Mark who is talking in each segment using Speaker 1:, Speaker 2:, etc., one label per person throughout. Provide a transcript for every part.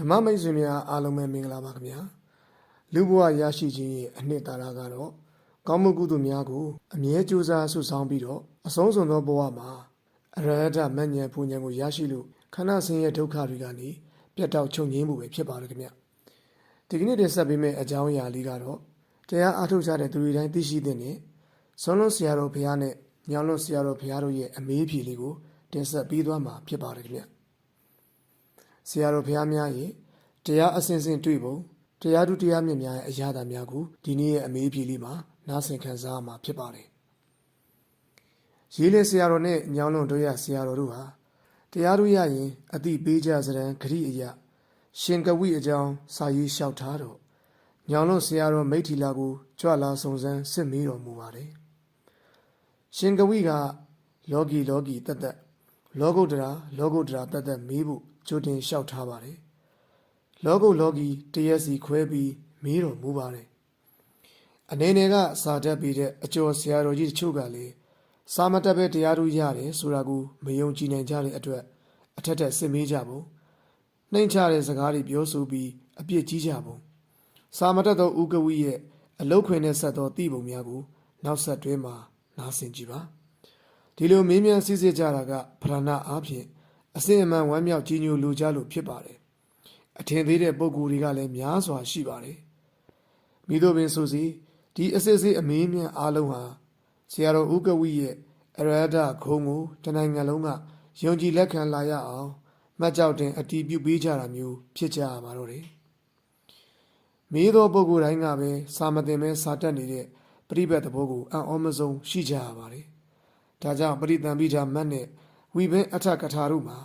Speaker 1: ဓမ္မမိတ်ဆွေများအားလုံးပဲမင်္ဂလာပါခင်ဗျာလူဘဝရရှိခြင်းရဲ့အနှစ်သာရကတော့ကောင်းမှုကုသိုလ်များကိုအမြဲကြိုးစားဆုဆောင်ပြီးတော့အဆုံးစွန်သောဘဝမှာအရဟတမဉ္ဇဉ်ပူဉ္ဇဉ်ကိုရရှိလို့ခန္ဓာဆင်းရဲဒုက္ခတွေကနေပြတ်တောက်ချုပ်ငြိမ်းမှုပဲဖြစ်ပါတယ်ခင်ဗျဒီကနေ့တင်ဆက်ပေးမယ့်အကြောင်းအရာလေးကတော့တရားအားထုတ်ကြတဲ့သူတွေတိုင်းသိရှိတဲ့နဲ့ဆွမ်းလွန်ဆရာတော်ဘုရားနဲ့ညောင်လွန်ဆရာတော်ဘုရားတို့ရဲ့အမေးဖြေလေးကိုတင်ဆက်ပေးသွားမှာဖြစ်ပါတယ်ခင်ဗျ ဆရာတော်ဘုရားများရဲ့တရားအစဉ်စဉ်တွေ့ပုံတရားသူတရားမြတ်များရဲ့အရာသာများကိုဒီနေ့ရဲ့အမေးဖြေလေးမှာနားဆင်ခံစားရမှာဖြစ်ပါတယ်။ရေးလေဆရာတော်နဲ့ညောင်းလွန်တို့ရဆရာတော်တို့ဟာတရားသူရရင်အတိပေးကြစရန်ဂရိအယရှင်ကဝိအကြောင်းစာရေးလျှောက်ထားတော့ညောင်းလွန်ဆရာတော်မိထ္ထီလာကိုကြွလာစုံစမ်းစစ်မေးတော်မူပါတယ်။ရှင်ကဝိကလောကီလောကီတတ်တတ်လောကုတ္တရာလောကုတ္တရာတတ်တတ်မေးဖို့ကြိုတင်လျှောက်ထားပါတယ်။လောကုလောကီတရက်စီခွဲပြီးမေးတော်မူပါတယ်။အနေနဲ့ကစာတတ်ပြီးတဲ့အကျော်ဆရာတော်ကြီးတချို့ကလည်းစာမတက်ပဲတရားသူရတယ်ဆိုတာကိုမယုံကြည်နိုင်ကြတဲ့အတွက်အထက်ထက်စစ်မေးကြပုံနှိမ်ချတဲ့စကားတွေပြောဆိုပြီးအပြစ်ကြီးကြပုံစာမတက်သောဥကဝိရဲ့အလုတ်ခွင်နဲ့ဆက်သောတိပုံများကိုနောက်ဆက်တွဲမှာနားဆင်ကြည့်ပါဒီလိုမေးမြန်းစစ်စစ်ကြတာကဗရဏအားဖြင့် အစင်အမှန်ဝမ်းမြောက်ကြီးညိုလိုကြလို့ဖြစ်ပါတယ်အထင်သေးတဲ့ပုံကိုယ်တွေကလည်းများစွာရှိပါတယ်မိတို့ပင်ဆိုစီဒီအစစ်စစ်အမေးမြန်းအားလုံးဟာဆရာတော်ဥကဝိရဲ့အရဟတခုံကိုတနိုင်ငံလုံးကယုံကြည်လက်ခံလာရအောင်မှတ်ကြောက်တင်အတီးပြုပေးကြတာမျိုးဖြစ်ကြရပါတော့တယ်မေးသောပုဂ္ဂိုလ်တိုင်းကပဲစာမတင်မဲစာတက်နေတဲ့ပြိပတ်သဘောကိုအံ့ဩမဆုံးရှိကြရပါတယ်ဒါကြောင့်ပရိသံပိဋာမတ်နဲ့ ဝိဘင်းအထကထာတို့မှာ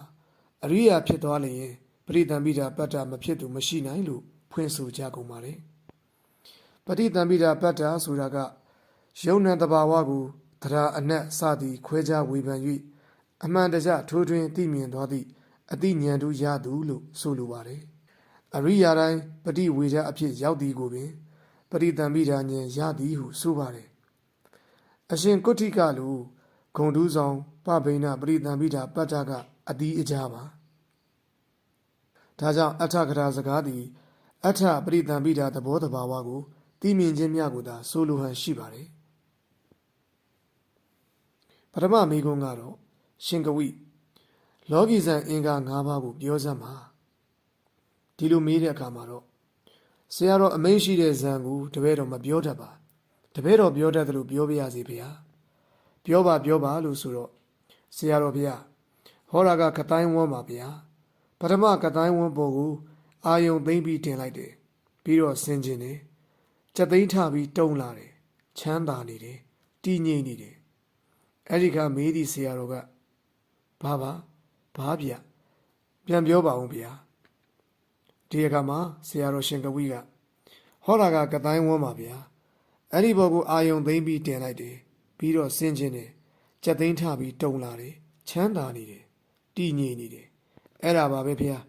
Speaker 1: အရိယာဖြစ်သွားလျင်ပရိသံပိဋာပတ္တမဖြစ်သူမရှိနိုင်လို့ဖွင့်ဆိုကြကုန်ပါတယ်ပရိသံပိဋာပတ္တဆိုတာကယုံနံတဘာဝကိုသရာအနက်စသည်ခွဲခြားဝေဖန်၍အမှန်တကြထိုးထွင်းသိမြင်သွားသည့်အတိဉာဏ်တို့ရသူလို့ဆိုလိုပါတယ်အရိယာတိုင်းပฏิဝေဒအဖြစ်ရောက်သည်ကိုပင်ပရိသံပိဋာဉာဏ်ရသည်ဟုဆိုပါတယ်အရှင်ကုဋ္ဌိကလူဂုံတူးဆောင် ပဗိဏပရိသံပိဋာပတ္တကအတိအကြပါဒါကြောင့်အထကထာစကားသည်အထပရိသံပိဋာသဘောတဘာဝကိုသိမြင်ခြင်းများကိုသာဆိုလိုဟန်ရှိပါတယ်ပထမမိကုံးကတော့ရှင်ကဝိလောကီဇံအင်္ဂါ၅ပါးကိုပြောစမ်းပါဒီလိုမေးတဲ့အခါမှာတော့ဆရာတော်အမိန့်ရှိတဲ့ဇံကိုတပည့်တော်မပြောတတ်ပါတပည့်တော်ပြောတတ်တယ်လို့ပြောပြရစီဗျာပြောပါပြောပါလို့ဆိုတော့ ဆရာတော်ဗျာဟောတာကကတိုင်းဝန်းပါဗျာပထမကတိုင်းဝန်းပေါ်ကိုအာယုံသိမ့်ပြီးတင်လိုက်တယ်ပြီးတော့ဆင်ကျင်တယ်ကြက်သိမ်းထပြီးတုံးလာတယ်ချမ်းသာနေတယ်တည်ငြိမ်နေတယ်အဲ့ဒီကမေးသည့်ဆရာတော်ကဘာပါဘာဗျပြန်ပြောပါဦးဗျာဒီအခါမှာဆရာတော်ရှင်ကဝိကဟောတာကကတိုင်းဝန်းပါဗျာအဲ့ဒီဘောကိုအာယုံသိမ့်ပြီးတင်လိုက်တယ်ပြီးတော့ဆင်းခြင်းတယ် ကြက်သိမ်းထပြီးတုံလာတယ်ချမ်းသာနေတယ်တည်ငြိမ်နေတယ်အဲ့ဒါပါပဲဖေဟာ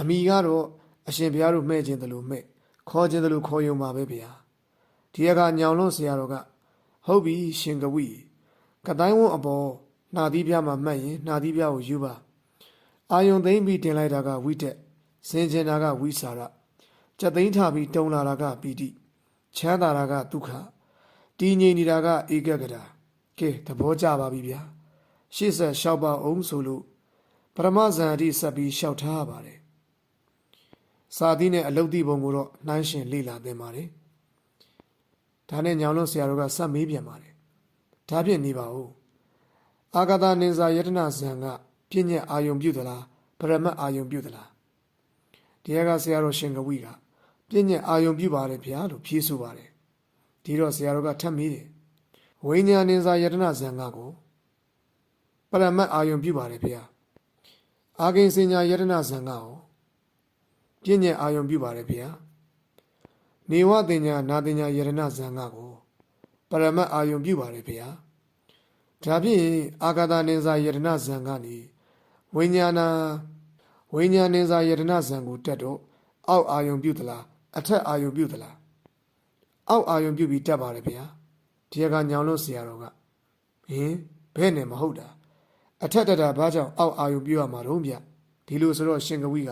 Speaker 1: အမိကတော့အရှင်ဘုရားတို့မှဲ့ခြင်းတလို့မှဲ့ခေါ်ခြင်းတလို့ခေါ်ယုံပါပဲဗျာဒီအခါညောင်လွန်းဆရာတော်ကဟုတ်ပြီရှင်ကဝိကတိုင်းဝန်းအပေါ်နှာသီးပြားမှာမှတ်ရင်နှာသီးပြားကိုယူပါအာယုံသိမ့်ပြီးတင်လိုက်တာကဝိတက်ဆင်ကျင်တာကဝိစာရကြက်သိမ်းထပြီးတုံလာတာကပီတိချမ်းသာတာကဒုက္ခတည်ငြိမ်နေတာကဧကဂတာ ကဲသဘောကျပါပြီဗျာရှေ့ဆက်လျှောက်ပါအောင်ဆိုလို့ပရမဇန်အတိဆက်ပြီးလျှောက်ထားရပါတယ်စာသီးနဲ့အလုတ်တိပုံကိုတော့နှိုင်းရှင်လေ့လာသင်ပါတယ်ဒါနဲ့ညောင်လို့ဆရာတို့ကစက်မေးပြန်ပါတယ်ဒါဖြင့်နေပါဦးအာဂတာနင်္ဇာယတနာဇံကပြည့်ညက်အာယုံပြုသလားပရမတ်အာယုံပြုသလားဒီကဆရာတော်ရှင်ကဝိကပြည့်ညက်အာယုံပြုပါတယ်ဗျာလို့ဖြေဆိုပါတယ်ဒီတော့ဆရာတော်ကထပ်မေးတယ် ဝိညာဉ်နင်္ဇာယတနာဇံကကိုပရမတ်အာယုံပြုပါတယ်ဗျာအာဂိန်စင်ညာယတနာဇံကကိုပြည့်ညက်အာယုံပြုပါတယ်ဗျာနေဝတင်ညာနာတင်ညာယတနာဇံကကိုပရမတ်အာယုံပြုပါတယ်ဗျာဒါဖြင့်အာဂတာနင်္ဇာယတနာဇံကနေဝိညာဏဝိညာဉ်နင်္ဇာယတနာဇံကိုတက်တော့အောက်အာယုံပြုသလားအထက်အာယုံပြုသလားအောက်အာယုံပြုပြီးတက်ပါတယ်ဗျာ ဒီကညောင်လို့ဆရာတော်ကဟင်ဘဲနဲ့မဟုတ်တာအထက်တက်တာဘာကြောင့်အောက်အာယုံပြုရမှာတော့ဗျဒီလိုဆိုတော့ရှင်ကဝိက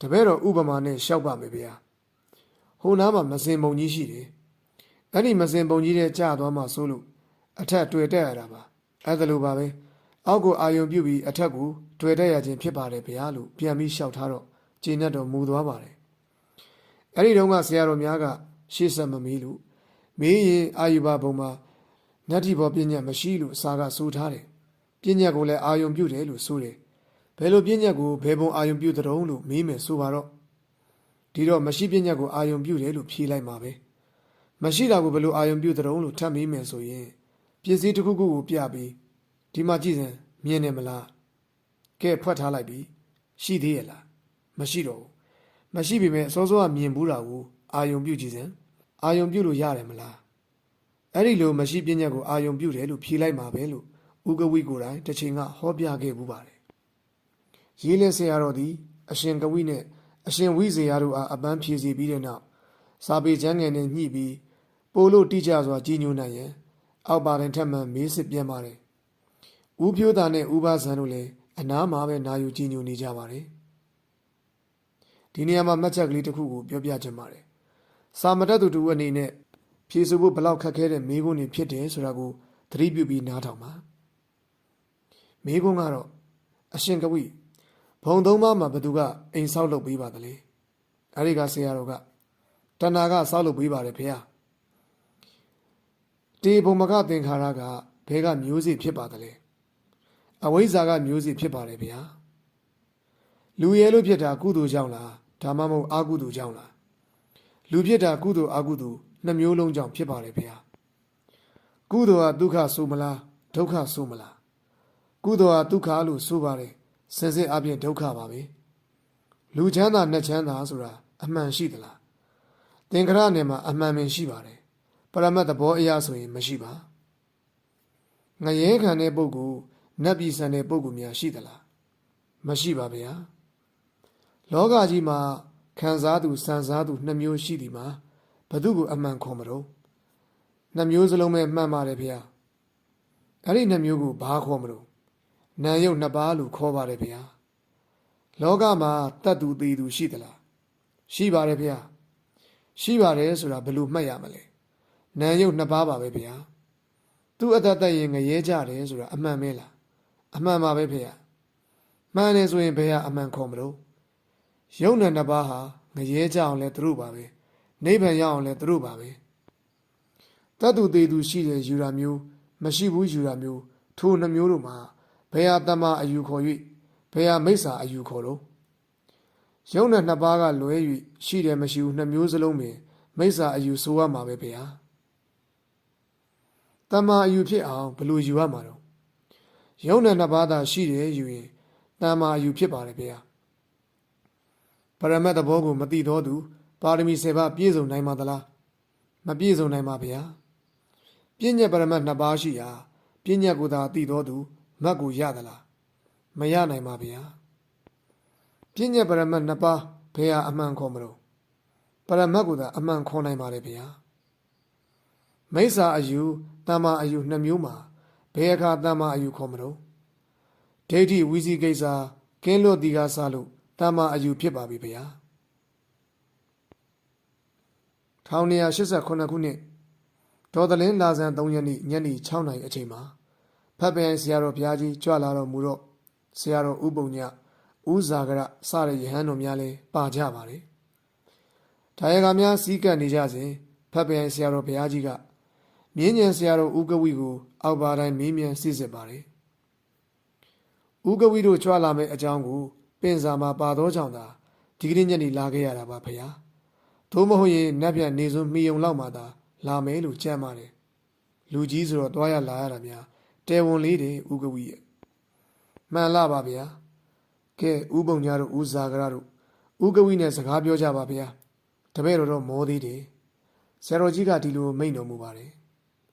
Speaker 1: တပည့်တော်ဥပမာနဲ့ရှောက်ပါမယ်ဗျာဟိုနားမှာမစင်ပုံကြီးရှိတယ်အဲ့ဒီမစင်ပုံကြီးတဲ့ကြာသွားမှဆိုလို့အထက်တွေ့တက်ရတာပါအဲ့ဒါလိုပါပဲအောက်ကိုအာယုံပြုတ်ပြီးအထက်ကိုတွေ့တက်ရခြင်းဖြစ်ပါတယ်ဗျာလို့ပြန်ပြီးရှောက်ထားတော့ကျင်းတ်တော်မူသွားပါတယ်အဲ့ဒီတုန်းကဆရာတော်များကရှေ့ဆက်မမီးလို့ မင်းရင်အာယုဘဘုံမှာနတ္တိဘောပညာမရှိလို့အစာကဆိုထားတယ်ပညာကိုလည်းအာယုံပြုတ်တယ်လို့ဆိုတယ်ဘယ်လိုပညာကိုဘယ်ပုံအာယုံပြုတ်တဲ့တုံးလို့မေးမယ်ဆိုပါတော့ဒီတော့မရှိပညာကိုအာယုံပြုတ်တယ်လို့ဖြေလိုက်မှာပဲမရှိတာကိုဘယ်လိုအာယုံပြုတ်တဲ့တုံးလို့ထပ်မေးမယ်ဆိုရင်ပစ္စည်းတစ်ခုခုကိုပြပြီးဒီမှာကြည့်စမ်းမြင်တယ်မလားကဲဖွက်ထားလိုက်ပြီရှိသေးရဲ့လားမရှိတော့ဘူးမရှိပေမဲ့အစောစောကမြင်ဘူးတာကိုအာယုံပြုတ်ကြည့်စမ်း အာယုံပြုတ်လို့ရတယ်မလားအဲ့ဒီလိုမရှိပညာကိုအာယုံပြုတ်တယ်လို့ဖြေလိုက်မှာပဲလို့ဥကဝိကိုယ်တိုင်တစ်ချိန်ကဟောပြခဲ့ဘူးပါတယ်ရေးလဲဆရာတော်သည်အရှင်ကဝိနဲ့အရှင်ဝိဇေယတို့အားအပန်းဖြေစီပြီးတဲ့နောက်စာပေကျမ်းငယ်နဲ့ညှိပြီးပို့လို့တိကျစွာကြီးညိုနိုင်ရန်အောက်ပါရင်ထက်မှန်မေးစစ်ပြန်ပါတယ်။ဦးဖြိုးသားနဲ့ဦးပါဇန်တို့လည်းအနားမှာပဲနာယူကြီးညိုနေကြပါတယ်။ဒီနေရာမှာမှတ်ချက်ကလေးတစ်ခုကိုပြောပြချင်ပါတယ်။ စာမတတ်သူတူအနေနဲ့ဖြေဆိုဖို့ဘလောက်ခက်ခဲတဲ့မေးခွန်းတွေဖြစ်တယ်ဆိုတာကိုသတိပြုပြီးနားထောင်ပါ။မေးခွန်းကတော့အရှင်ကဝိဘုံသုံးပါးမှာဘသူကအိမ်ဆောက်လုပ်ပေးပါသလဲ။အဲဒီကဆရာတော်ကတဏှာကဆောက်လုပ်ပေးပါတယ်ဖေ။တေဘုံမကသင်္ခါရကဘဲကမျိုးစေ့ဖြစ်ပါသလဲ။အဝိဇ္ဇာကမျိုးစေ့ဖြစ်ပါတယ်ဗျာ။လူရဲလို့ဖြစ်တာကုသိုလ်ကြောင့်လားဒါမှမဟုတ်အကုသိုလ်ကြောင့်လား။ လူဖြစ်တာကုသိုလ်အကုသိုလ်နှစ်မျိုးလုံးကြောင့်ဖြစ်ပါတယ်ဗျာ။ကုသိုလ်ဟာဒုက္ခဆိုမလားဒုက္ခဆိုမလား။ကုသိုလ်ဟာဒုက္ခလို့ဆိုပါတယ်။စင်စစ်အပြင်ဒုက္ခပါပဲ။လူချမ်းသာနဲ့ချမ်းသာဆိုတာအမှန်ရှိသလား။သင်္ခရနယ်မှာအမှန်ပင်ရှိပါတယ်။ပရမတ်သဘောအရာဆိုရင်မရှိပါ။ငရဲခံတဲ့ပုဂ္ဂိုလ်နတ်ပြည်ဆန်တဲ့ပုဂ္ဂိုလ်များရှိသလား။မရှိပါဗျာ။လောကကြီးမှာ ခံစားသူစံစားသူနှစ်မျိုးရှိသည်မှာဘသူကိုအမှန်ခေါ်မလို့နှစ်မျိုးစလုံးပဲမှန်ပါတယ်ဗျာ။အဲ့ဒီနှစ်မျိုးကိုဘာခေါ်မလို့နာယုတ်နှစ်ပါးလို့ခေါ်ပါတယ်ဗျာလောကမှာတတ်သူသေးသူရှိသလားရှိပါတယ်ဗျာရှိပါတယ်ဆိုတာဘယ်လိုမှတ်ရမလဲနာယုတ်နှစ်ပါးပါပဲဗျာသူ့အတ္တတတ်ရင်ငရဲကြတယ်ဆိုတာအမှန်ပဲလားအမှန်ပါပဲဗျာမှန်တယ်ဆိုရင်ဘယ်ဟာအမှန်ခေါ်မလို့ ယုံနဲ့နှစ်ပါးဟာငရဲကြအောင်လဲသူတို့ပါပဲနိဗ္ဗာန်ရအောင်လဲသူတို့ပါပဲတတ်သူသေးသူရှိတယ်ယူတာမျိုး မရှိဘူးယူတာမျိုးထိုနှမျိုးတို့မှာဘယ်ဟာတမအယူခေါ်၍ဘယ်ဟာမိစ္ဆာအယူခေါ်လို့ရုံနဲ့နှစ်ပါးကလွဲ၍ရှိတယ်မရှိဘူးနှစ်မျိုးစလုံးပင်မိစ္ဆာအယူဆိုရမှာပဲဗျာတမအယူဖြစ်အောင်ဘယ်လိုယူရမှာတော့ရုံနဲ့နှစ်ပါးသာရှိတယ်ယူရင်တမအယူဖြစ်ပါတယ်ဗျာ ပရမတ်သဘောကိုမသိသောသူပါရမီ7ပါးပြည့်စုံနိုင်မှာသလားမပြည့်စုံနိုင်ပါဗျာပြည့်ညက်ပရမတ်နှစ်ပါးရှိရာပြည့်ညက်ကိုသာသိသောသူမတ်ကိုရသလားမရနိုင်ပါဗျာပြဉ္ညပရမတ်နှစ်ပါးဘယ်ဟာအမှန်ခေါ်မလို့ပရမတ်ကိုသာအမှန်ခေါ်နိုင်ပါတယ်ဗျာမိစ္ဆာအယူတမ္မာအယူနှစ်မျိုးမှာဘယ်အခါတမ္မာအယူခေါ်မလို့ဒိဋ္ဌိဝီစီကိစ္စကင်းလွတ်တီကစလို့ တမ္မာအယူဖြစ်ပါပြီဗျာ1989ခုနှစ်ဒေါ်သလင်းလာဇန်3ရက်နေ့ညနေ6နာရီအချိန်မှာဖတ်ပင်ဆရာတော်ဘုရားကြီးကြွလာတော်မူတော့ဆရာတော်ဥပုံညဥဇာကရစတဲ့ယဟန်တော်များလည်းပါကြပါတယ်။ဒါရကများစီးကပ်နေကြစဉ်ဖတ်ပင်ဆရာတော်ဘုရားကြီးကမြင်းညံဆရာတော်ဥကဝိကိုအောက်ပါတိုင်းမေးမြန်းစစ်စစ်ပါတယ်။ဥကဝိတို့ကြွလာမယ့်အကြောင်းကို ပင်စာမှာပါသောကြောင့်သာဒီကနေ့ညနေလာခဲ့ရတာပါဖေ။သို့မဟုတ်ရင်နတ်ပြန်နေစွန်းမှီုံလောက်မှသာလာမယ်လို့ကြံ့ပါတယ်။လူကြီးဆိုတော့တွားရလာရတာများတဲဝန်လေးတွေဥကဝီရဲ့မှန်လားပါဗျာကဲဥပုံညာတို့ဥဇာကရတို့ဥကဝီနဲ့စကားပြောကြပါဗျာတပည့်တော်တော့မောသေးတယ်ဆရာတော်ကြီးကဒီလိုမိန့်တော်မူပါတယ်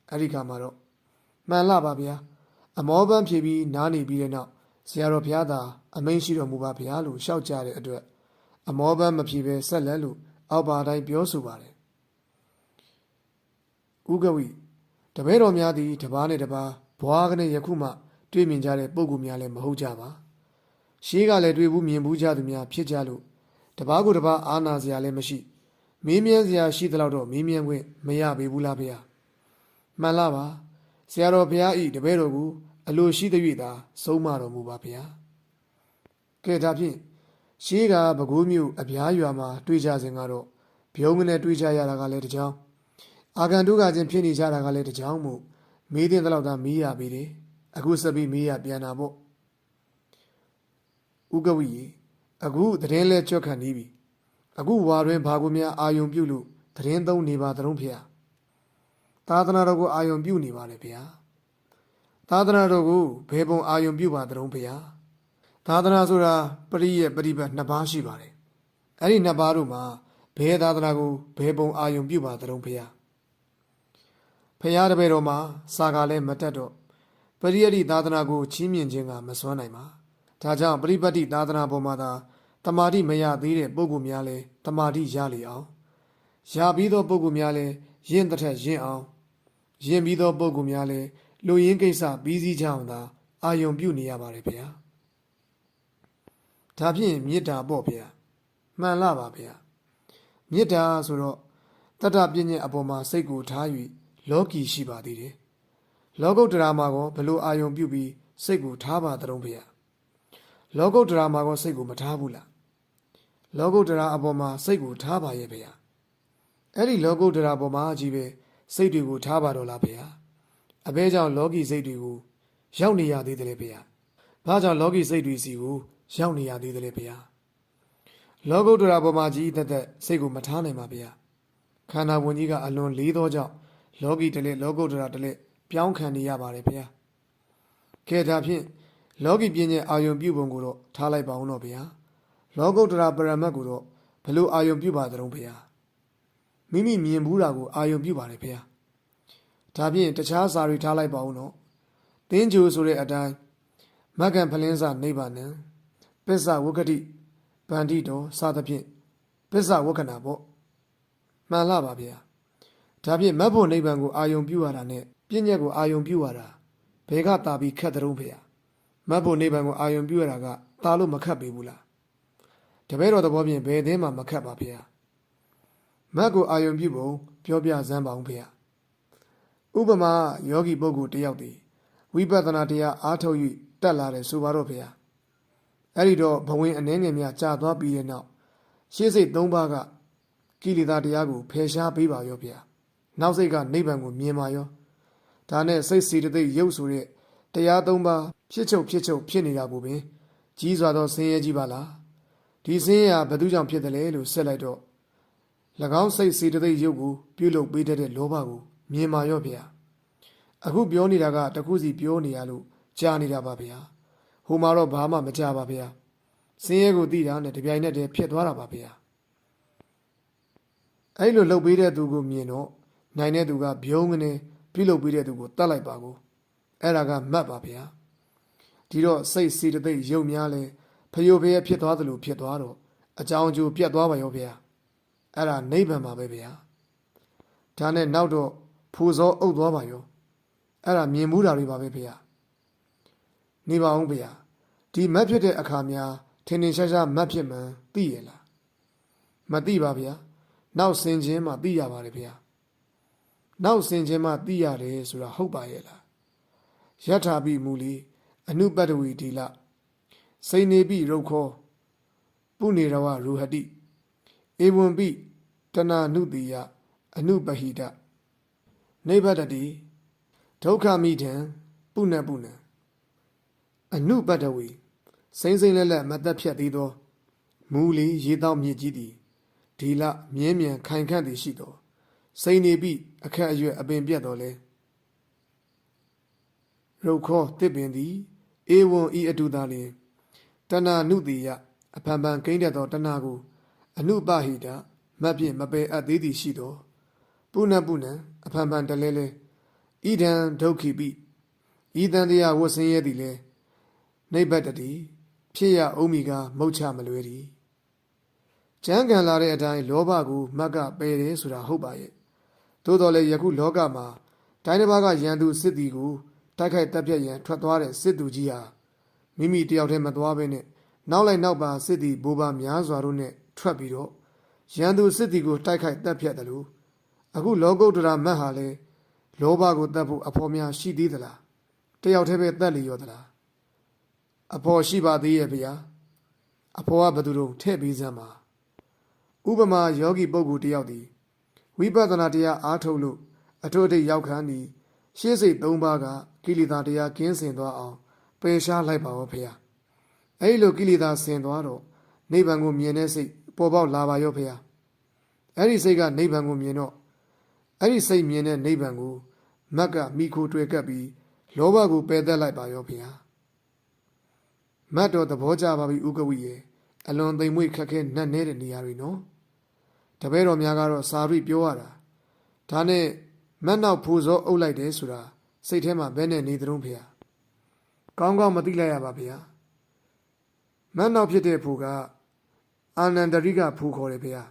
Speaker 1: အဲ့ဒီခါမှာတော့မှန်လားပါဗျာအမောပန်းဖြေပြီးနားနေပြီးတဲ့နောက် ဆရာတော်ဘုရားသာအမိန့်ရှိတော်မူပါဗျာလို့ရှောက်ကြတဲ့အတွက်အမောပန်းမဖြေပဲဆက်လက်လို့အောက်ပါတိုင်းပြောဆိုပါတယ်ဥကဝီတပည့်တော်များသည်တပားနဲ့တပားဘွားကနေယခုမှ တွေ့မြင်ကြတဲ့ပုံကူများလည်းမဟုတ်ကြပါရှေးကလည်းတွေ့ဘူးမြင်ဘူးကြသူများဖြစ်ကြလို့တတပားကိုတပားအာနာစရာလည်းမရှိမေးမြန်းစရာရှိသလောက်တော့မေးမြန်းခွင့်မရပေဘူးလားဖေဟာမှန်လားပါဆရာတော်ဘုရားဤတပည့်တော်ကို အလိုရှိသည်၍သာဆုံးမတော်မူပါဖေဟာကဲဒါဖြင့်ရှေးကဘကိုးမျိုးအပြားရွာမှာတွေ့ကြစဉ်ကတော့ဘုံကနေတွေ့ကြရတာကလည်းတကြောင်အာဂန်တုကချင်းဖြစ်နေကြတာကလည်းတကြောင်မို့မေးတဲ့လောက်သာမေးရပေတယ်အခုစပ်ပြီးမေးရပြန်တာပေါ့ဥကဝိယေအခုသတင်းလဲကြွက်ခံနေပြီအခုဝါတွင်ဘာကိုများအာယုံပြုလို့သတင်းသုံးနေပါသလုံးဖေဟာသာသနာတော်ကိုအာယုံပြုနေပါလေဖေဟာ သာသနာတော်ကိုဘယ်ပုံအာယုံပြုပါသလုံးဖေဟာသာသနာဆိုတာပရိရဲ့ပရိပတ်နှစ်ပါးရှိပါတယ်အဲ့ဒီနှစ်ပါးတို့မှာဘယ်သာသနာကိုဘယ်ပုံအာယုံပြုပါသလုံးဖေဟာဖရာတပည့်တော်မှာစာကလည်းမတက်တော့ပရိယတိသာသနာကိုချီးမြှင့်ခြင်းကမစွမ်းနိုင်ပါဒါကြောင့်ပရိပတ်တိသာသနာပေါ်မှာသာတမာတိမရသေးတဲ့ပုဂ္ဂိုလ်များလည်းတမာတိရလေအောင်ရပြီးသောပုဂ္ဂိုလ်များလည်းယင့်တစ်ထက်ယင့်အောင်ယင့်ပြီးသောပုဂ္ဂိုလ်များလည်း လူရင်းကိစ္စပြီးစီးကြအောင်သာအာယုံပြုနေရပါတယ်ဗျာဒါဖြင့်မေတ္တာပေါ့ဗျာမှန်လားပါဗျာမေတ္တာဆိုတော့တတ္တပညာအပေါ်မှာစိတ်ကိုထား၍လောကီရှိပါသေးတယ်လောကုတ္တရာမှာကောဘယ်လိုအာယုံပြုပြီးစိတ်ကိုထားပါသတုံးဗျာလောကုတ္တရာမှာကောစိတ်ကိုမထားဘူးလားလောကုတ္တရာအပေါ်မှာစိတ်ကိုထားပါရဲ့ဗျာအဲ့ဒီလောကုတ္တရာပေါ်မှာကြီးပဲစိတ်တွေကိုထားပါတော့လားဗျာ အဘဲကြောင့်လောကီစိတ်တွေကိုရောက်နေရသေးတယ်လေဗျာဘာကြောင့်လောကီစိတ်တွေစီကိုရောက်နေရသေးတယ်လေဗျာလောကုတ္တရာပေါ်မှာကြီးတက်တက်စိတ်ကိုမထားနိုင်ပါဗျာခန္ဓာဝင်ကြီးကအလွန်လေးသောကြောင့်လောကီတလက်လောကုတ္တရာတလက်ပြောင်းခံနေရပါတယ်ဗျာကဲဒါဖြင့်လောကီပြင်းရဲ့အာယုံပြုပုံကိုတော့ထားလိုက်ပါအောင်တော့ဗျာလောကုတ္တရာပရမတ်ကိုတော့ဘယ်လိုအာယုံပြုပါသလဲဗျာမိမိမြင်ဘူးတာကိုအာယုံပြုပါတယ်ဗျာ ဒါဖြင့်တခြားစာတွေထားလိုက်ပါအောင်တော့တင်းကြိုဆိုတဲ့အတိုင်းမက္ကံဖလင်းစာနိဗ္ဗာန်ပစ္ဆဝုက္ကတိဗန္တိတော်စသဖြင့်ပစ္ဆဝက္ခဏပေါ့မှန်လားပါဗျာဒါဖြင့်မတ်ဖို့နိဗ္ဗာန်ကိုအာယုံပြုရတာနဲ့ပြည့်ညက်ကိုအာယုံပြုရတာဘယ်ကတာပြီးခက်တဲ့ုံးဖေဟာမတ်ဖို့နိဗ္ဗာန်ကိုအာယုံပြုရတာကတာလို့မခက်ပေဘူးလားတပည့်တော်သဘောဖြင့်ဘယ်အသင်းမှမခက်ပါဖေဟာမတ်ကိုအာယုံပြုပုံပြောပြစမ်းပါအောင်ဖေဟာ ဥပမာယောဂီပုဂ္ဂိုလ်တယောက်တည်ဝိပဿနာတရားအားထုတ်၍တက်လာတယ်ဆိုပါတော့ဖေဟာအဲ့ဒီတော့ဘဝင်အနေငယ်များကြာသွားပြီးတဲ့နောက်ရှေးစိတ်၃ပါးကကိလေသာတရားကိုဖယ်ရှားပေးပါရောဖေဟာနောက်စိတ်ကနိဗ္ဗာန်ကိုမြင်ပါရောဒါနဲ့စိတ်စီတသိက်ရုပ်ဆိုတဲ့တရားသုံးပါးဖြစ်ချုပ်ဖြစ်ချုပ်ဖြစ်နေတာကိုပင်ကြီးစွာသောဆင်းရဲကြီးပါလားဒီဆင်းရဲဟာဘယ်သူကြောင့်ဖြစ်တယ်လဲလို့ဆက်လိုက်တော့၎င်းစိတ်စီတသိက်ရုပ်ကိုပြုလုပ်ပေးတတ်တဲ့လောဘကို မြင်ပါရောဗျာအခုပြောနေတာကတခုစီပြောနေရလို့ကြားနေတာပါဗျာဟိုမှာတော့ဘာမှမကြားပါဗျာဆင်းရဲကိုသိတာနဲ့တပြိုင်နက်တည်းဖြစ်သွားတာပါဗျာအဲ့လိုလှုပ်ပေးတဲ့သူကိုမြင်တော့နိုင်တဲ့သူကဘုံကနေပြုလုပ်ပေးတဲ့သူကိုတတ်လိုက်ပါကိုအဲ့ဒါကမတ်ပါဗျာဒီတော့စိတ်စီတသိက်ရုပ်များလဲဖယိုဖယက်ဖြစ်သွားသလိုဖြစ်သွားတော့အကြောင်းအကျိုးပြတ်သွားပါရောဗျာအဲ့ဒါနိဗ္ဗာန်ပါပဲဗျာဒါနဲ့နောက်တော့ ဖူဇောအုပ်သွားပါရောအဲ့ဒါမြင်မှုတာတွေပါပဲဗျာနေပါအောင်ဗျာဒီမတ်ဖြစ်တဲ့အခါများထင်ထင်ရှားရှားမတ်ဖြစ်မှန်သိရလားမသိပါဗျာနောက်ဆင်ခြင်းမှသိရပါတယ်ဗျာနောက်ဆင်ခြင်းမှသိရတယ်ဆိုတာဟုတ်ပါရဲ့လားယထာပိမူလီအနုပတ္တဝီဒီလစိနေပိရုတ်ခောပုနေရဝရူဟတိဧဝံပိတဏနုတိယအနုပဟိတ နိဗ္ဗတတိဒုက္ခမိထံပုဏ္ဏပုဏ္ဏအနုပတ္တဝီစိမ့်စိမ့်လက်လက်မသက်ဖြတ်သေးသောမူလီရေတောက်မြစ်ကြီးသည်ဒီလမြင်းမြန်ခိုင်ခန့်သည်ရှိသောစိန်နေပြီအခက်အရွယ်အပင်ပြတ်တော်လဲရုတ်ခောတစ်ပင်သည်အေဝံဤအတူသာလျင်တဏနုတိယအဖန်ဖန်ကိန်းတဲ့သောတဏကို အနုပဟိတမတ်ဖြင့်မပယ်အပ်သေးသည်ရှိသောပုဏ္ဏပုဏ္ဏ အဖန်ဖန်တလဲလဲဣဒံဒုက္ခိပိဤတန်တရားဝတ်ဆင်းရဲသည်လဲနိဗ္ဗတတိဖြစ်ရအောင်မီကမုတ်ချမလွဲသည်ကျမ်းဂန်လာတဲ့အတိုင်းလောဘကိုမတ်ကပယ်တယ်ဆိုတာဟုတ်ပါရဲ့သို့တော်လည်းယခုလောကမှာတိုင်းတစ်ပါးကရန်သူစစ်တီကိုတိုက်ခိုက်တပ်ဖြတ်ရန်ထွက်သွားတဲ့စစ်သူကြီးဟာမိမိတယောက်တည်းမသွားဘဲနဲ့နောက်လိုက်နောက်ပါစစ်တီဘိုးဘာများစွာတို့နဲ့ထထွက်ပြီးတော့ရန်သူစစ်တီကိုတိုက်ခိုက်တပ်ဖြတ်တယ်လို့ အခုလောကုတ္တရာမတ်ဟာလေလောဘကိုတတ်ဖို့အဖော်များရှိသေးသလားတယောက်တည်းပဲတတ်လီရောသလားအဖော်ရှိပါသေးရဲ့ဗျာအဖော်ကဘယ်သူတို့ထည့်ပြီးစမ်းပါဥပမာယောဂီပုဂ္ဂိုလ်တယောက်ဒီဝိပဿနာတရားအားထုတ်လို့အထွတ်အထိပ်ရောက်ခန်းဒီရှေ့စိတ်၃ပါးကကိလေသာတရားကင်းစင်သွားအောင်ပယ်ရှားလိုက်ပါဦးဖေဟာအဲ့ဒီလိုကိလေသာဆင်သွားတော့နိဗ္ဗာန်ကိုမြင်တဲ့စိတ်ပေါ်ပေါက်လာပါရောဖေဟာအဲ့ဒီစိတ်ကနိဗ္ဗာန်ကိုမြင်တော့ အဲ့ဒီစိတ်မြင်တဲ့နိဗ္ဗာန်ကိုမက်ကမိခိုတွေ့ကပ်ပြီးလောဘကိုပယ်သက်လိုက်ပါရောဖေဟာမတ်တော်သဘောကျပါပြီဥကဝိရဲ့အလွန်သိမ်မွေ့ခက်ခဲနှက်နေတဲ့နေရာတွေနော်တပည့်တော်များကတော့စာရိပြောရတာဒါနဲ့မက်နောက်ဖူဇောအုပ်လိုက်တယ်ဆိုတာစိတ်ထဲမှာဘယ်နဲ့နေသတုံးဖေဟာကောင်းကောင်းမသိလိုက်ရပါဖေဟာမက်နောက်ဖြစ်တဲ့ဖူကအာနန္ဒရိကဖူခေါ်တယ်ဖေဟာ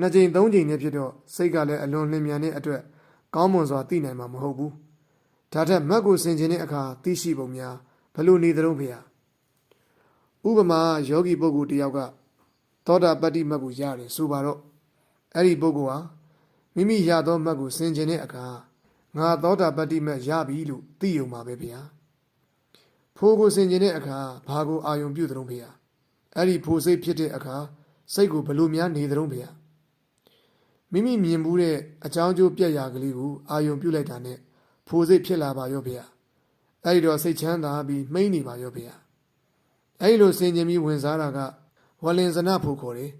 Speaker 1: နှစ်ကြိမ်သုံးကြိမ်နဲ့ဖြစ်တော့စိတ်ကလည်းအလွန်လျင်မြန်တဲ့အတွက်ကောင်းမွန်စွာသိနိုင်မှာမဟုတ်ဘူးဒါထက်မက်ကိုဆင်ခြင်တဲ့အခါသိရှိပုံများဘယ်လိုနေသတုံးဖေဟာဥပမာယောဂီပုဂ္ဂိုလ်တယောက်ကသောတာပတ္တိမက်ကိုရတယ်ဆိုပါတော့အဲ့ဒီပုဂ္ဂိုလ်ဟာမိမိရသောမတ်ကိုဆင်ခြင်တဲ့အခါငါသောတာပတ္တိမတ်ရပြီလို့သိယုံပါပဲဗျာဖိုးကိုဆင်ခြင်တဲ့အခါဘာကိုအာယုံပြုသတုံးဖေဟာအဲ့ဒီဖိုးစိတ်ဖြစ်တဲ့အခါစိတ်ကိုဘလို့များနေသတုံးဖေဟာ မိမိမြင်မှုတဲ့အကြောင်းကျိုးပြက်ရာကလေးကိုအာယုံပြုလိုက်တာနဲ့ဖိုးစိတ်ဖြစ်လာပါရောဖေဟာအဲ့ဒီတော့စိတ်ချမ်းသာပြီးမှိန်နေပါရောဖေဟာအဲ့ဒီလိုဆင်ခြင်ပြီးဝင်စားတာကဝလင်စနဖို့ခေါ်တယ်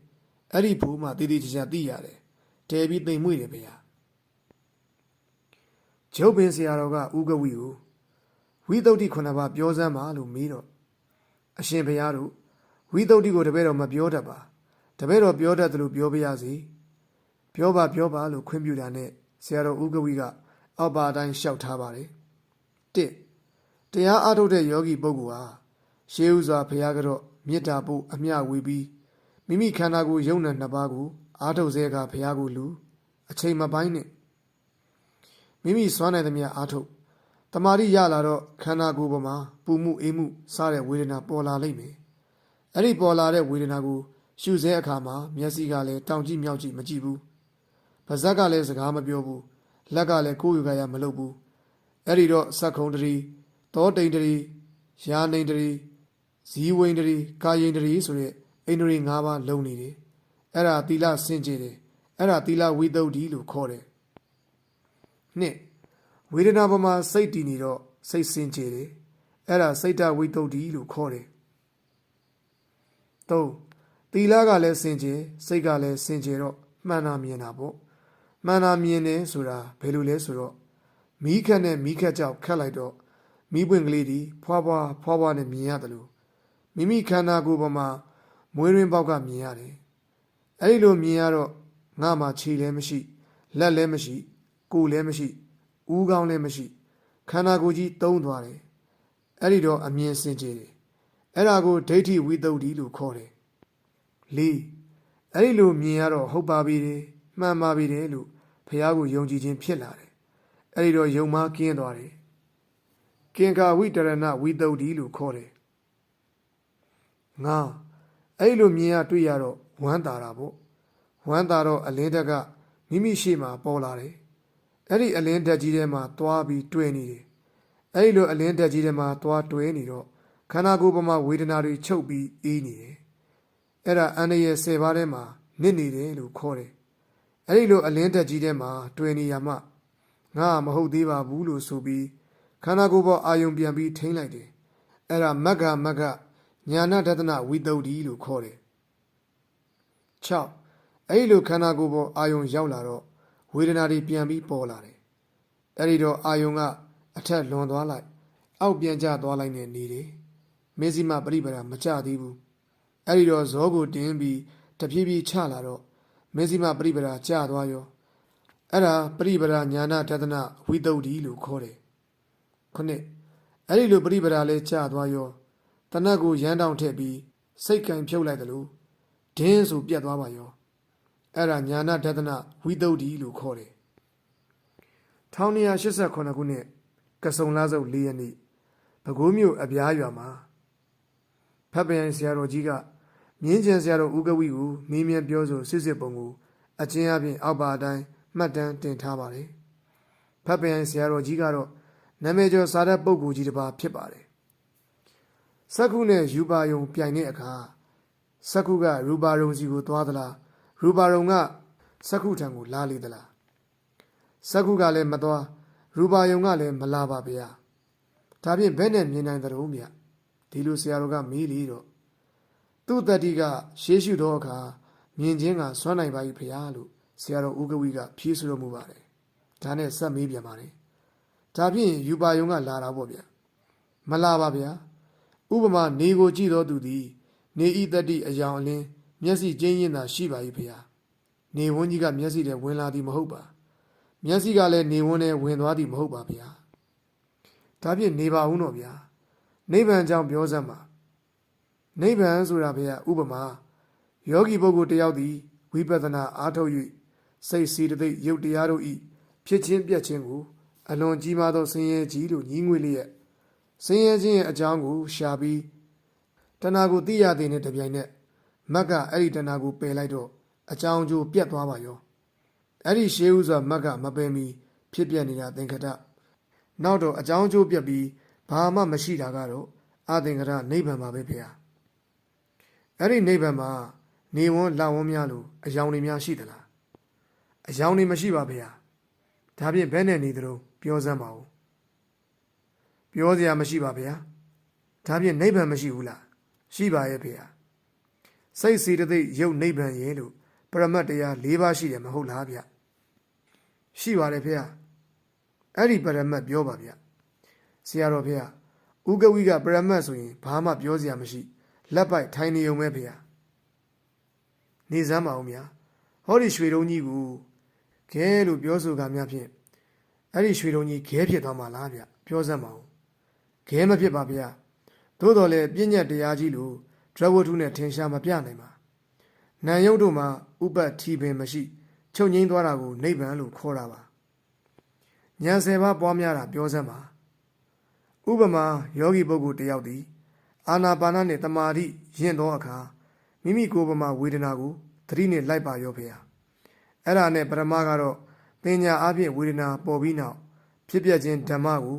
Speaker 1: အဲ့ဒီဖိုးမှတည်တည်ချာချာသိရတယ်တဲပြီးတိမ်မွေ့တယ်ဗျာကျုပ်ပင်ဆရာတော်ကဥကဝီကိုဝိသုဒ္ဓိခုနှစ်ပါးပြောစမ်းပါလို့မေးတော့အရှင်ဘုရားတို့ဝိသုဒ္ဓိကိုတပည့်တော်မပြောတတ်ပါတပည့်တော်ပြောတတ်တယ်လို့ပြောပြရစီ ပြောပါပြောပါလို့ခွင့်ပြုတာနဲ့ဆရာတော်ဥကဝီကအောက်ပါအတိုင်းလျှောက်ထားပါတယ်တစ်တရားအားထုတ်တဲ့ယောဂီပုဂ္ဂိုလ်ဟာရှေးဥစွာဘုရားကတော့မေတ္တာပို့အမျှဝေပြီးမိမိခန္ဓာကိုယ်ယုံနဲ့နှစ်ပါးကိုအာထုတ်စေကဘုရားကိုလူအချိန်မပိုင်းနဲ့မိမိစွမ်းနိုင်သမျှအာထုတ်တမာတိရလာတော့ခန္ဓာကိုယ်ပေါ်မှာပူမှုအေးမှုစတဲ့ဝေဒနာပေါ်လာလိမ့်မယ်အဲ့ဒီပေါ်လာတဲ့ဝေဒနာကိုရှုစဲအခါမှာမျက်စိကလည်းတောင်ကြည့်မြောက်ကြည့်မကြည့်ဘူး ပါးစပ်ကလည်းစကားမပြောဘူးလက်ကလည်းကိုယ်ယူကရမလုပ်ဘူးအဲ့ဒီတော့စက်ခုံတရီသောတိန်တရီယာနေတရီဇီဝိန်တရီကာယိန်တရီဆိုတဲ့အိန္ဒြေ၅ပါးလုံနေတယ်အဲ့ဒါသီလစင်ကြယ်တယ်အဲ့ဒါသီလဝိသုဒ္ဓိလို့ခေါ်တယ်နှစ်ဝေဒနာပေါ်မှာစိတ်တည်နေတော့စိတ်စင်ကြယ်တယ်အဲ့ဒါစိတ်တဝိသုဒ္ဓိလို့ခေါ်တယ်သုံးသီလကလည်းစင်ကြယ်စိတ်ကလည်းစင်ကြယ်တော့မှန်တာမြင်တာပေါ့ မှန်တာမြင်တယ်ဆိုတာဘယ်လိုလဲဆိုတော့မိခက်နဲ့မိခက်ကြောက်ခတ်လိုက်တော့မိပွင့်ကလေးဒီဖွာဖွာဖွာဖွာနဲ့မြင်ရတယ်လို့မိမိခန္ဓာကိုယ်ပေါ်မှာမွေးရင်းပေါက်ကမြင်ရတယ်အဲ့ဒီလိုမြင်ရတော့ငါမှခြေလည်းမရှိလက်လည်းမရှိ ကိုယ်လည်းမရှိဦးခေါင်းလည်းမရှိ ခန္ဓာကိုယ်ကြီးတုံးသွားတယ်အဲ့ဒီတော့အမြင်စင်ကြယ်တယ်အဲ့ဒါကိုဒိဋ္ဌိဝိသုဒ္ဓိလို့ခေါ်တယ်လေးအဲ့ဒီလိုမြင်ရတော့ဟုတ်ပါပြီတယ် မှန်ပါပြီတယ်လို့ဘုရားကိုယုံကြည်ခြင်းဖြစ်လာတယ်အဲ့ဒီတော့ယုံမှကင်းသွားတယ်ကင်္ကာဝိတရဏဝိသုဒ္ဓိလို့ခေါ်တယ်ငါအဲ့လိုမြင်ရတွေ့ရတော့ဝမ်းသာတာပေါ့ဝမ်းသာတော့အလင်းတက်ကမိမိရှိမှပေါ်လာတယ်အဲ့ဒီအလင်းတက်ကြီးထဲမှာသွားပြီးတွေ့နေတယ်အဲ့ဒီလိုအလင်းတက်ကြီးထဲမှာသွားတွေ့နေတော့ခန္ဓာကိုယ်ပေါ်မှာဝေဒနာတွေချုပ်ပြီးအေးနေတယ်အဲ့ဒါအန္တရာယ်၁၀ပါးထဲမှာနစ်နေတယ်လို့ခေါ်တယ် အဲ့ဒီလိုအလင်းတက်ကြီးထဲမှာတွေ့နေရမှငါမဟုတ်သေးပါဘူးလို့ဆိုပြီးခန္ဓာကိုယ်ပေါ်အာယုံပြန်ပြီးထိမ့်လိုက်တယ်အဲ့ဒါမက္ကမက္ကညာနာတဒနာဝိသုဒ္ဓိလို့ခေါ်တယ်6အဲ့ဒီလိုခန္ဓာကိုယ်ပေါ်အာယုံရောက်လာတော့ဝေဒနာတွေပြန်ပြီးပေါ်လာတယ်အဲ့ဒီတော့အာယုံကအထက်လွန်သွားလိုက် အောက်ပြန်ကျသွားလိုက်နေနေတယ်မင်းစီမပရိပဒမကြသေးဘူးအဲ့ဒီတော့ဇောကိုတင်းပြီးတဖြည်းဖြည်းချလာတော့ မင်းစီမပရိပဒကျသွားရောအဲ့ဒါပရိပဒညာနာတဒနာဝိသုဒ္ဓိလို့ခေါ်တယ်ခုနှစ်အဲ့ဒီလိုပရိပဒလည်းကျသွားရောတနတ်ကိုရမ်းတောင်ထည့်ပြီးစိတ်ကင်ဖြုတ်လိုက်တယ်လို့ဒင်းဆိုပြတ်သွားပါရောအဲ့ဒါညာနာဒသနဝိသုဒ္ဓိလို့ခေါ်တယ်1989ခုနှစ်ကစုံလားစုပ်၄ရက်နေ့ပဲခူးမြို့အပြားရွာမှာဖတ်ပင်ဆရာတော်ကြီးက မြင်းကျန်ဆရာတော်ဦးကဝီကိုမင်းမြတ်ပြောဆိုစစ်စစ်ပုံကိုအချင်းအပြင်အောက်ပါအတိုင်းမှတ်တမ်းတင်ထားပါတယ်။ဖတ်ပင်ဆရာတော်ကြီးကတော့နာမည်ကျော်စာတတ်ပုဂ္ဂိုလ်ကြီးတစ်ပါးဖြစ်ပါတယ်။စက္ခုနဲ့ယူပါယုံပြိုင်တဲ့အခါစက္ခုကရူပါယုံစီကိုသွားသလားရူပါယုံကစက္ခုထံကိုလာလေသလားစက္ခုကလည်းမသွားရူပါယုံကလည်းမလာပါဗျာ။ဒါဖြင့်ဘယ်နဲ့မြင်နိုင်သတုံးမြဒီလိုဆရာတော်ကမေးလေတော့ သူ့တတိကရှေးရှုသောအခါမြင်ချင်းကစွမ်းနိုင်ပါ၏ဖရာလို့ဆရာတော်ဦးကဝိကဖြေဆိုတော်မူပါတယ်။ဒါနဲ့ဆက်မေးပြန်ပါတယ်။ဒါဖြင့်ယူပါယုံကလာတာပေါ့ဗျာ။မလာပါဗျာ။ဥပမာနေကိုကြည့်တော်သူသည် နေဤတတိအယောင်အလင်းမျက်စိကျင်းရင်သာရှိပါ၏ဖရာ။နေဝန်းကြီးကမျက်စိနဲ့ဝင်လာသည်မဟုတ်ပါ။မျက်စိကလည်းနေဝန်းနဲ့ဝင်သွားသည်မဟုတ်ပါဗျာ။ဒါဖြင့်နေပါဦးတော့ဗျာ။နိဗ္ဗာန်ကြောင့်ပြောစမ်းပါ နိဗ္ဗာန်ဆိုတာဗျာဥပမာယောဂီပုဂ္ဂိုလ်တယောက်သည်ဝိပဿနာအားထုတ်၍စိတ်စီတသိက်ရုပ်တရားတို့ဤဖြစ်ချင်းပြက်ချင်းကိုအလွန်ကြီးမားသောဆင်းရဲကြီးလို့ညီးငွေလျက်ဆင်းရဲခြင်းရဲ့အကြောင်းကိုရှာပြီးတဏှာကိုသိရတဲ့နဲ့တပြိုင်နက်မက်ကအဲ့ဒီတဏှာကိုပယ်လိုက်တော့အကြောင်းကျိုးပြတ်သွားပါရောအဲ့ဒီရှေးဥစွာမက်ကမပယ်မီဖြစ်ပြနေတာသင်္ခတနောက်တော့အကြောင်းကျိုးပြတ်ပြီးဘာမှမရှိတာကတော့အသင်္ခတနိဗ္ဗာန်ပါပဲဖေဟာ အဲ့ဒီနိဗ္ဗာန်မှာနေဝန်းလာဝန်းများလို့အယောင်တွေများရှိသလားအယောင်တွေမရှိပါဗျာဒါဖြင့်ဘယ်နဲ့နေသလိုပြောစမ်းပါဦးပြောစရာမရှိပါဗျာဒါဖြင့်နိဗ္ဗာန်မရှိဘူးလားရှိပါရဲ့ဗျာစိတ်စီတသိက်ရုပ်နိဗ္ဗာန်ရဲ့လို့ပရမတ်တရား၄ပါးရှိတယ်မဟုတ်လားဗျရှိပါတယ်ဗျာအဲ့ဒီပရမတ်ပြောပါဗျဆရာတော်ဗျာဥကဝိကပရမတ်ဆိုရင်ဘာမှပြောစရာမရှိ လက်ပိုက်ထိုင်နေုံပဲဖေဟာနေစမ်းပါဦးများဟောဒီရွှေတုံးကြီးကိုခဲလို့ပြောဆိုကများဖြင့်အဲ့ဒီရွှေတုံးကြီးခဲဖြစ်သွားမှာလားဗျပြောစမ်းပါဦးခဲမဖြစ်ပါဗျာသို့တော်လည်းပြဉ္ညတ်တရားကြီးလို့ဒရဝတ္ထုနဲ့ထင်ရှားမပြနိုင်ပါနံယုတ်တို့မှာဥပတ်ထီပင်မရှိ ချုပ်ငိမ့်သွားတာကိုနိဗ္ဗာန်လို့ခေါ်တာပါညာဆယ်ပါးပွားများတာပြောစမ်းပါဥပမာယောဂီပုဂ္ဂိုလ်တယောက်သည် အာနာပါနနဲ့တမာတိယင့်သောအခါမိမိကိုယ်ပမာဝေဒနာကိုသတိနဲ့လိုက်ပါရောဖေဟာအဲ့ဒါနဲ့ပရမကတော့ပညာအပြင်ဝေဒနာပေါ်ပြီးနောက်ဖြစ်ပြခြင်းဓမ္မကို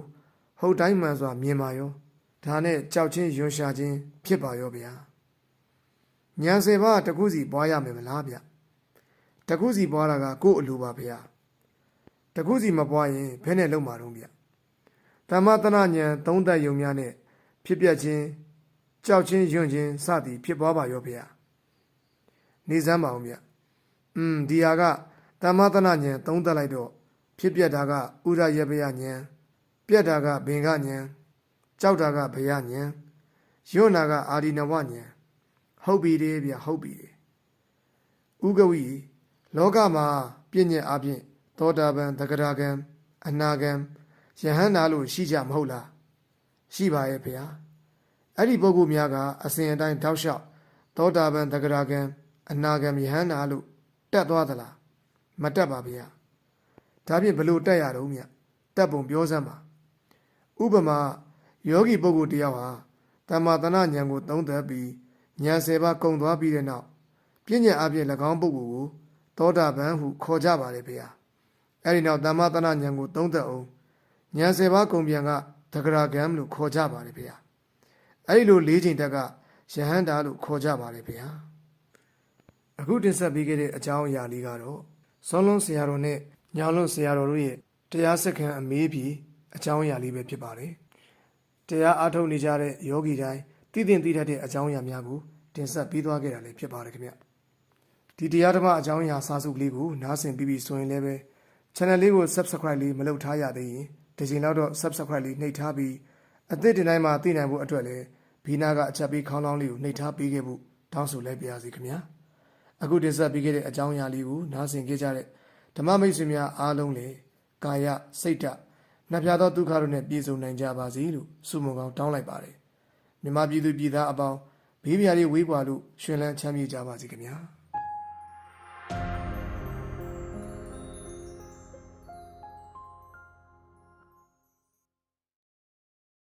Speaker 1: ဟုတ်တိုင်းမှန်စွာမြင်ပါရောဒါနဲ့ကြောက်ချင်းယွန်ရှာခြင်းဖြစ်ပါရောဗျာညာစေပါတခုစီပွားရမယ်မလားဗျတခုစီပွားတာကကိုယ့်အလိုပါဗျာတခုစီမပွားရင်ဘယ်နဲ့လုံးမှာတော့ဗျဓမ္မတနာဉာဏ်သုံးသက်ယုံများနဲ့ဖြစ်ပြခြင်း ကြောက်ချင်းယွန့်ချင်းစသည်ဖြစ်ပွားပါရောဗျာနေစမ်းပါအောင်ဗျอืมဒီဟာကတမ္မသနာဉာဏ်သုံးသက်လိုက်တော့ဖြစ်ပြတာကဥရယပယဉာဏ်ပြက်တာကဘင်္ဂဉာဏ်ကြောက်တာကဘယဉာဏ်ယွန့်တာကအာဒီနဝဉာဏ်ဟုတ်ပြီလေဗျဟုတ်ပြီဥကဝီလောကမှာပြည့်ညက်အပြင်သောတာပန်သဂရကံအနာကံယဟန္တာလို့ရှိကြမဟုတ်လားရှိပါရဲ့ဗျာ အဲ့ဒီပုဂ္ဂိုလ်များကအစဉ်အတိုင်းတောက်လျှောက်သောတာပန်တဂရကံအနာဂံယဟန္တာလို့တက်သွားသလားမတက်ပါဗျာဒါဖြင့်ဘလို့တက်ရတော့မြတက်ပုံပြောစမ်းပါဥပမာယောဂီပုဂ္ဂိုလ်တယောက်ဟာတမ္မာတနာဉာဏ်ကိုသုံးသပ်ပြီးဉာဏ်၁၀ပါးကုံသွားပြီးတဲ့နောက်ပြဉ္ညာအပြင်၎င်းပုဂ္ဂိုလ်ကိုသောတာပန်ဟုခေါ်ကြပါလေဗျာအဲ့ဒီနောက်တမ္မာတနာဉာဏ်ကိုသုံးသပ်အောင်ဉာဏ်၁၀ပါးကုံပြန်ကတဂရကံလို့ခေါ်ကြပါလေဗျာ အဲ့ဒီလို၄ချိန်တက်ကယဟန္တာလို့ခေါ်ကြပါလေဗျာအခုတင်ဆက်ပေးခဲ့တဲ့အကြောင်းအရာလေးကတော့စောလုံးဆရာတော်နဲ့ညောင်လုံးဆရာတော်တို့ရဲ့တရားစခန်းအမေးပြီးအကြောင်းအရာလေးပဲဖြစ်ပါတယ်တရားအားထုတ်နေကြတဲ့ယောဂီတိုင်းတည်တင်သိတတ်တဲ့အကြောင်းအရာများကိုတင်ဆက်ပေးသွားခဲ့တာလည်းဖြစ်ပါတယ်ခင်ဗျဒီတရားဓမ္မအကြောင်းအရာစာစုလေးကိုနားဆင်ပြီးပြီဆိုရင်လည်းပဲ channel လေးကို subscribe လေးမလုပ်ထားရသေးရင်ဒီချိန်လောက်တော့ subscribe လေးနှိပ်ထားပြီးအသစ်တင်တိုင်းမှာသိနိုင်ဖို့အတွက်လည်း ဘီနာကအချက်ပေးခေါင်းလောင်းလေးကိုနှိပ်ထားပေးခဲ့ဖို့တောင်းဆိုလိုက်ပါရစေခင်ဗျာအခုတင်ဆက်ပေးခဲ့တဲ့အကြောင်းအရာလေးကိုနားဆင်ခဲ့ကြတဲ့ဓမ္မမိတ်ဆွေများအားလုံးလည်းကာယစိတ်ဓာတ်နှပြသောဒုက္ခတို့နဲ့ပြည့်စုံနိုင်ကြပါစေလို့ဆုမွန်ကောင်းတောင်းလိုက်ပါတယ်မြမပြည်သူပြည်သားအပေါင်းဘေးပြားလေးဝေးကွာလို့ရှင်လန်းချမ်းမြေ့ကြပါစေခင်ဗျာ